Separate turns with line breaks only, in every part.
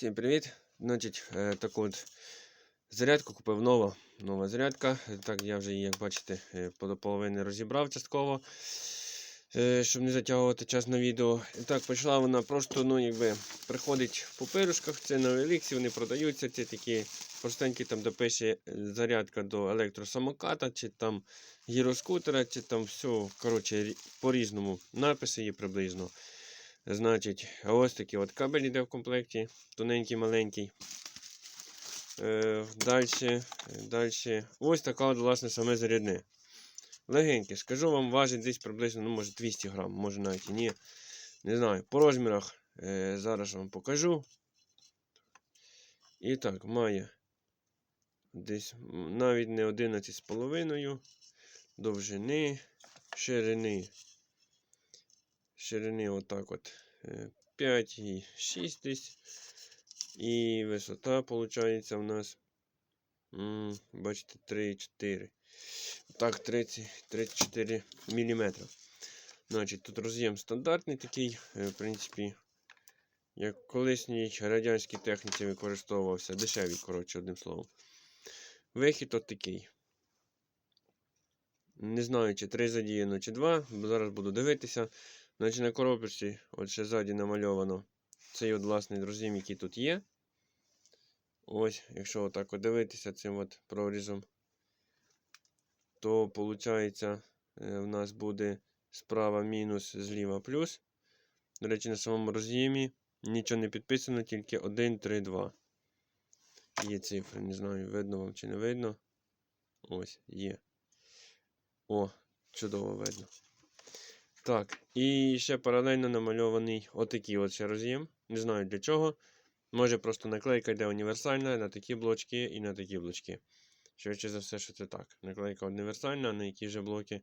Всім привіт! Значить, е, таку от зарядку купив нова, нова зарядка. Так, я вже її, як бачите, е, до половини розібрав частково, щоб не затягувати час на відео. І так, почала вона просто, ну, якби, приходить в папирушках, це на Еліксі, вони продаються, це такі простенькі, там, де пише зарядка до електросамоката, чи там гіроскутера, чи там все, коротше, по-різному. Написи є приблизно. Значить, ось такий от кабель йде в комплекті, тоненький, маленький. Е, далі, далі. Ось така от, власне, саме зарядне. Легеньке, скажу вам, важить десь приблизно, ну, може 200 грам, може навіть і ні. Не знаю, по розмірах е, зараз вам покажу. І так, має десь навіть не 11,5 довжини, ширини ширини отак от 5,6 десь. І висота, виходить, у нас, м, бачите, 3,4. Так, 30, 34 мм. Значить, тут роз'єм стандартний такий, е, в принципі, як в колишній радянській техніці використовувався. Дешевий, коротше, одним словом. Вихід от такий. Не знаю, чи 3 задіяно, чи 2, зараз буду дивитися. Значить, на коробочці, от ще ззаді намальовано цей от власний роз'єм, який тут є. Ось, якщо отак от дивитися цим от прорізом, то виходить, в нас буде справа мінус, зліва плюс. До речі, на самому роз'ємі нічого не підписано, тільки 1, 3, 2. Є цифри, не знаю, видно вам чи не видно. Ось, є. О, чудово видно. Так, і ще паралельно намальований отакий от ще роз'єм. Не знаю для чого. Може просто наклейка йде універсальна на такі блочки і на такі блочки. Швидше за все, що це так. Наклейка універсальна, на які вже блоки.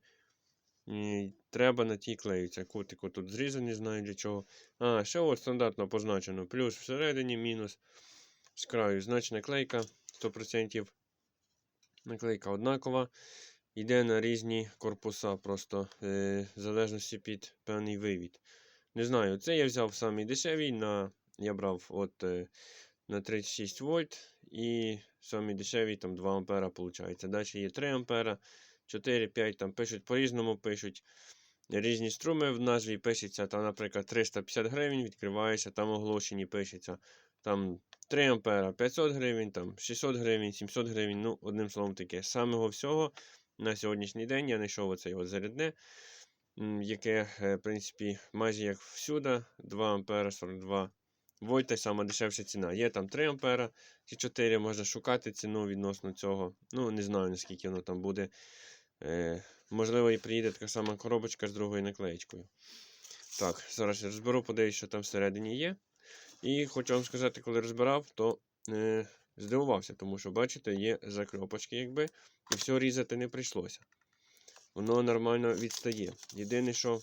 І треба на ті клеються. Кутику тут зрізаний, знаю для чого. А, ще от стандартно позначено. Плюс всередині, мінус. З краю. Значить наклейка 100%. Наклейка однакова. Йде на різні корпуса, просто е, в залежності під певний вивід. Не знаю, це я взяв самий дешевий, на, я брав от, е, на 36 вольт і самий дешевий там 2 ампера виходить. Далі є 3 ампера, 4, 5, там пишуть по-різному, пишуть різні струми в назві пишеться, там, наприклад, 350 гривень відкривається, там оголошені пишеться. Там 3 ампера 500 гривень, там 600 гривень, 700 гривень, ну, одним словом таке. Самого всього на сьогоднішній день я знайшов оцей от зарядне, яке, е, в принципі, майже як всюди, 2 ампера 42 вольта, сама дешевша ціна. Є там 3 ампера чи 4, можна шукати ціну відносно цього. Ну, не знаю, наскільки воно там буде. Е, можливо, і приїде така сама коробочка з другою наклеєчкою. Так, зараз я розберу, подивлюсь, що там всередині є. І хочу вам сказати, коли розбирав, то е, здивувався, тому що, бачите, є закльопочки, якби, і все різати не прийшлося. Воно нормально відстає. Єдине, що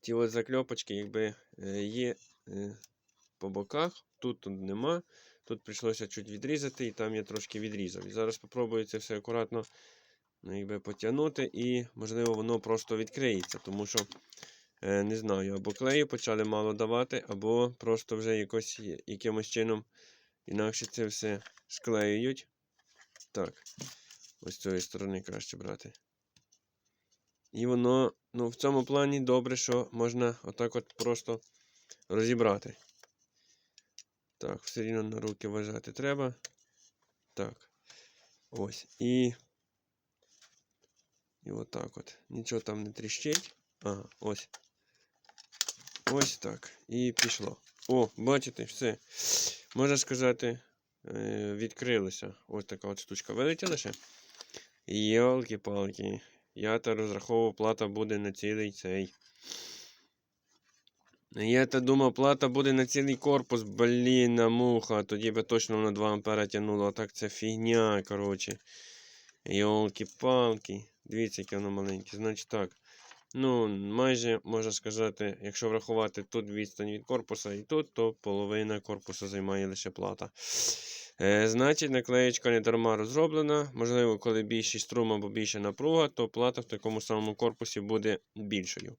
ті от закльопочки, якби е, є е, по боках, тут, тут нема. Тут прийшлося чуть відрізати, і там я трошки відрізав. І зараз спробую це все акуратно ну, якби, потягнути, і, можливо, воно просто відкриється, тому що. Е, не знаю, або клею почали мало давати, або просто вже якось, якимось чином інакше це все склеюють. Так, ось з цієї сторони краще брати. І воно, ну, в цьому плані добре, що можна отак от просто розібрати. Так, все рівно на руки вважати треба. Так. Ось. І. І отак от. Нічого там не тріщить. Ага, ось. Ось так. І пішло. О, бачите, все. Можна сказати, е, відкрилося. Ось така от штучка вилетіла ще. Йолки-палки. Я то розраховував, плата буде на цілий цей. Я то думав, плата буде на цілий корпус, блін, муха. Тоді би точно на 2 ампера тягнуло. А так це фігня, коротше. Йолки-палки. Дивіться, яке воно маленьке. Значить так. Ну, майже можна сказати, якщо врахувати тут відстань від корпуса і тут, то половина корпуса займає лише плата. Е, значить, наклеєчка не дарма розроблена. Можливо, коли більший струм або більша напруга, то плата в такому самому корпусі буде більшою.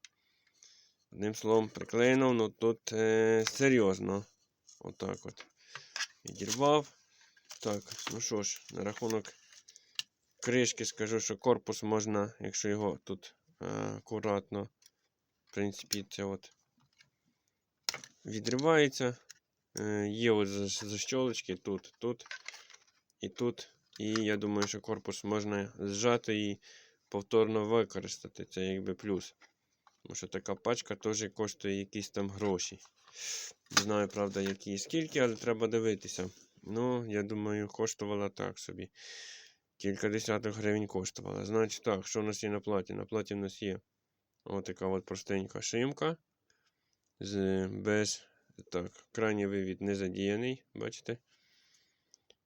Одним словом, приклеєно, ну тут е, серйозно. Отак от. Відірвав. Так, ну що ж, на рахунок кришки скажу, що корпус можна, якщо його тут акуратно, в принципі, це от відривається. Е, є от защолочки тут, тут і тут. І я думаю, що корпус можна зжати і повторно використати. Це якби плюс. Тому що така пачка теж коштує якісь там гроші. Не знаю, правда, які і скільки, але треба дивитися. Ну, я думаю, коштувала так собі. Кілька десяток гривень коштувала. Значить так, що у нас є на платі? На платі в нас є отака от простенька шимка. З, без. Так, крайній вивід не задіяний, бачите?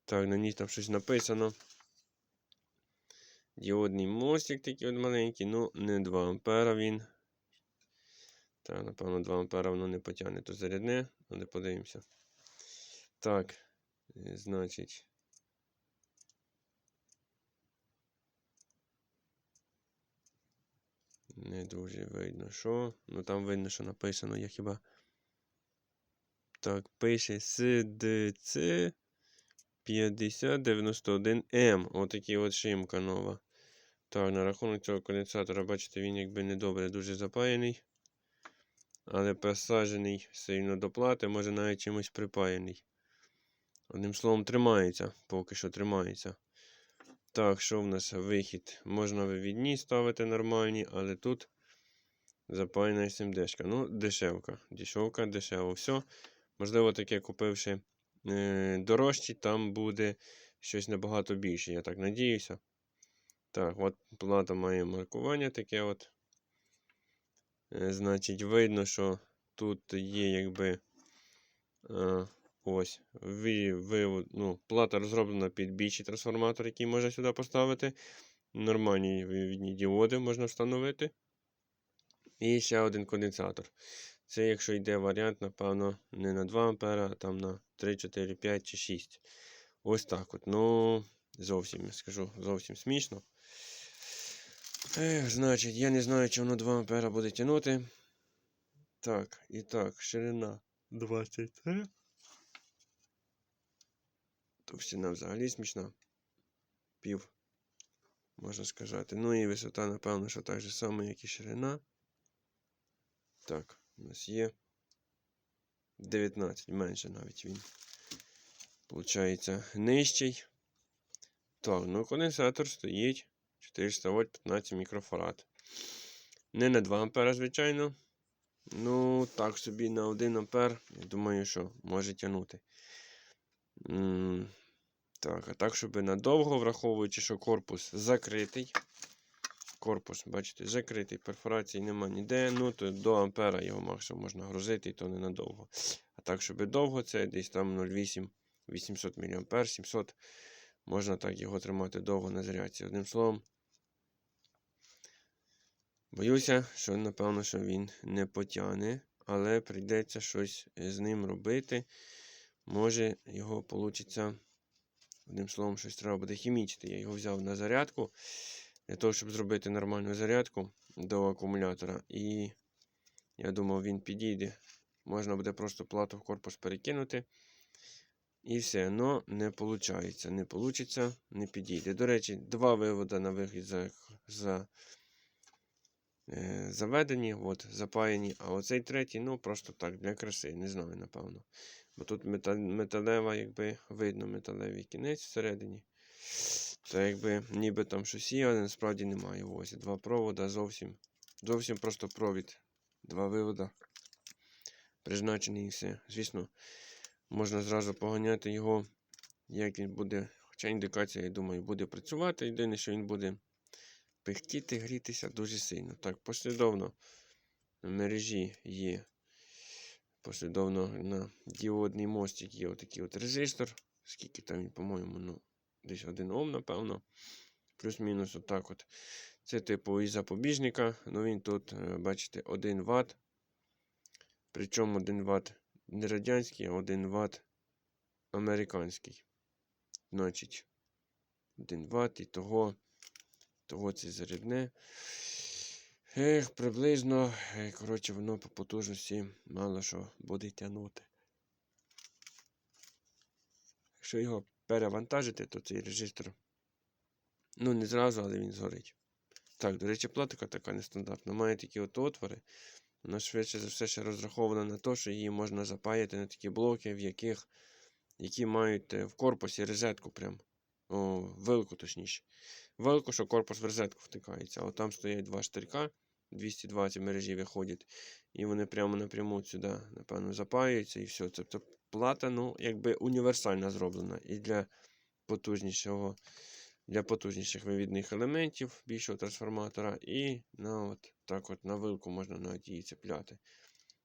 Так, на ній там щось написано. Діодний мостик такий от маленький, ну, не 2 ампера він. Так, напевно, 2 ампера воно не потягне, то зарядне, але подивимося. Так, е, значить. Не дуже видно, що. Ну там видно, що написано, я хіба. Так, пише СДЦ 5091М. Отакий от шимка нова. Так, на рахунок цього конденсатора, бачите, він якби недобре дуже запаяний. Але посаджений сильно до плати, може навіть чимось припаяний. Одним словом, тримається, поки що тримається. Так, що в нас вихід? Можна вивідні ставити нормальні, але тут запаяна SMD-шка. Ну, дешевка. Дешевка, дешево. Все. Можливо, таке купивши е, дорожчі, там буде щось набагато більше, я так надіюся. Так, от плата має маркування таке от. Е, значить, видно, що тут є якби. Е, ось, ви, ви, ну, плата розроблена під більший трансформатор, який можна сюди поставити. Нормальні вивідні діоди можна встановити. І ще один конденсатор. Це якщо йде варіант, напевно, не на 2 А, а там на 3, 4, 5 чи 6. Ось так от. Ну, зовсім скажу, зовсім смішно. Ех, значить, я не знаю, чи воно 2 А буде тягнути. Так, і так, ширина 23. Товщина взагалі смішна. Пів, можна сказати. Ну і висота, напевно, що так же само, як і ширина. Так, у нас є 19, менше навіть він. Получається нижчий. Так, ну конденсатор стоїть 400 вольт 15 мікрофарад. Не на 2 ампера, звичайно. Ну, так собі на 1 ампер, я думаю, що може тягнути. Так, а так, щоб надовго, враховуючи, що корпус закритий. Корпус, бачите, закритий, перфорації нема ніде. Ну, то до ампера його максимум можна грузити, і то ненадовго. А так, щоб довго, це десь там 0,8 800 мА, 700 можна так його тримати довго на зарядці. Одним словом, боюся, що, напевно, що він не потягне, але прийдеться щось з ним робити. Може, його вийде, одним словом, щось треба буде хімічити. Я його взяв на зарядку для того, щоб зробити нормальну зарядку до акумулятора. І я думав, він підійде. Можна буде просто плату в корпус перекинути. І все, но не виходить. Не вийде, не підійде. До речі, два виводи на вихід за, за, е, заведені, от, запаяні. А оцей третій, ну, просто так, для краси, не знаю, напевно. Бо тут металева, якби видно металевий кінець всередині. Це якби ніби там щось є, але насправді немає. Ось два провода зовсім. Зовсім просто провід. Два вивода. Призначений і все. Звісно, можна зразу поганяти його, як він буде. Хоча індикація, я думаю, буде працювати. Єдине, що він буде пихтіти, грітися дуже сильно. Так, послідовно на мережі є. Послідовно на діодний мостик є отакий от резистор. Скільки там по-моєму, ну, десь 1 Ом, напевно. Плюс-мінус отак от. Це типу із запобіжника. Ну він тут, е, бачите, 1 Вт. Причому 1 Вт не радянський, а 1 Вт американський. Значить, 1 Вт і того, того це зарядне. Ех, приблизно, е, коротше, воно по потужності мало що буде тягнути. Якщо його перевантажити, то цей режистр, ну не зразу, але він згорить. Так, до речі, платика така нестандартна. Має такі от отвори. Вона швидше за все ще розрахована на те, що її можна запаяти на такі блоки, в яких, які мають е, в корпусі розетку прям. О, вилку точніше. Вилку, що корпус в розетку втикається. От там стоять два штирка, 220 мережі виходять. І вони прямо напряму сюди, напевно, запаюються і все. Тобто плата, ну, якби універсальна зроблена. І для потужнішого, для потужніших вивідних елементів більшого трансформатора. І на от так от на вилку можна навіть її цепляти.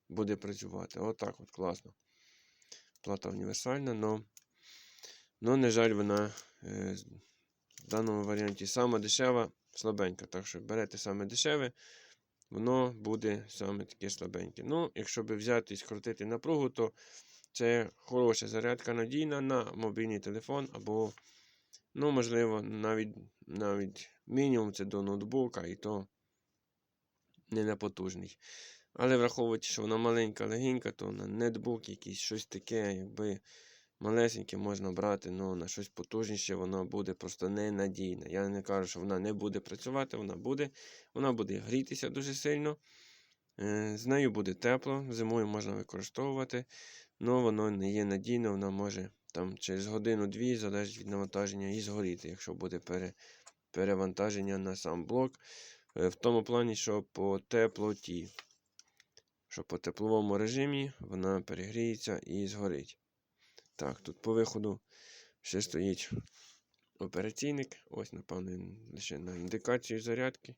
Буде працювати. Отак от класно. Плата універсальна, но, но на жаль, вона е, в даному варіанті сама дешева, слабенька. Так що берете саме дешеве, воно буде саме таке слабеньке. Ну, якщо би взяти і скрутити напругу, то це хороша зарядка надійна на мобільний телефон або, ну, можливо, навіть, навіть мінімум це до ноутбука, і то не на потужний. Але враховуючи, що вона маленька, легенька, то на нетбук якийсь щось таке, якби малесеньке можна брати, але на щось потужніше вона буде просто ненадійна. Я не кажу, що вона не буде працювати, вона буде. Вона буде грітися дуже сильно. Е, З нею буде тепло, зимою можна використовувати, але воно не є надійно, вона може там через годину-дві, залежить від навантаження, і згоріти, якщо буде пере, перевантаження на сам блок. Е, В тому плані, що по теплоті, що по тепловому режимі вона перегріється і згорить. Так, тут по виходу ще стоїть операційник. Ось, напевно, лише на індикацію зарядки.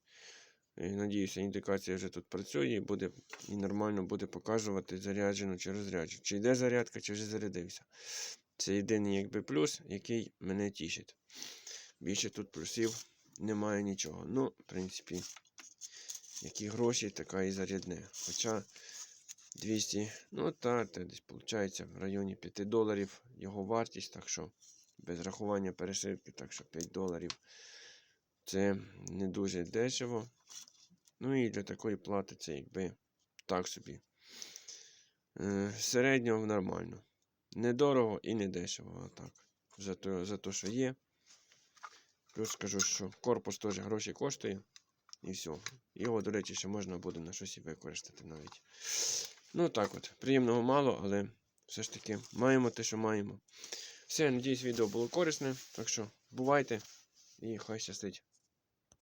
І, Надіюся, індикація вже тут працює і буде і нормально буде показувати заряджену чи розряджену. Чи йде зарядка, чи вже зарядився. Це єдиний якби плюс, який мене тішить. Більше тут плюсів немає нічого. Ну, в принципі, які гроші, така і зарядне. Хоча 200, ну та, це десь виходить в районі 5 доларів його вартість, так що без рахування перешивки, так що 5 доларів. Це не дуже дешево. Ну і для такої плати це якби так собі. Е, середньо нормально. Недорого і не дешево. А так. За те, за що є. Плюс скажу, що корпус теж гроші коштує. І все. Його, до речі, ще можна буде на щось і використати навіть. Ну так от. Приємного мало, але все ж таки маємо те, що маємо. Все, надіюсь, відео було корисне. Так що бувайте і хай щастить.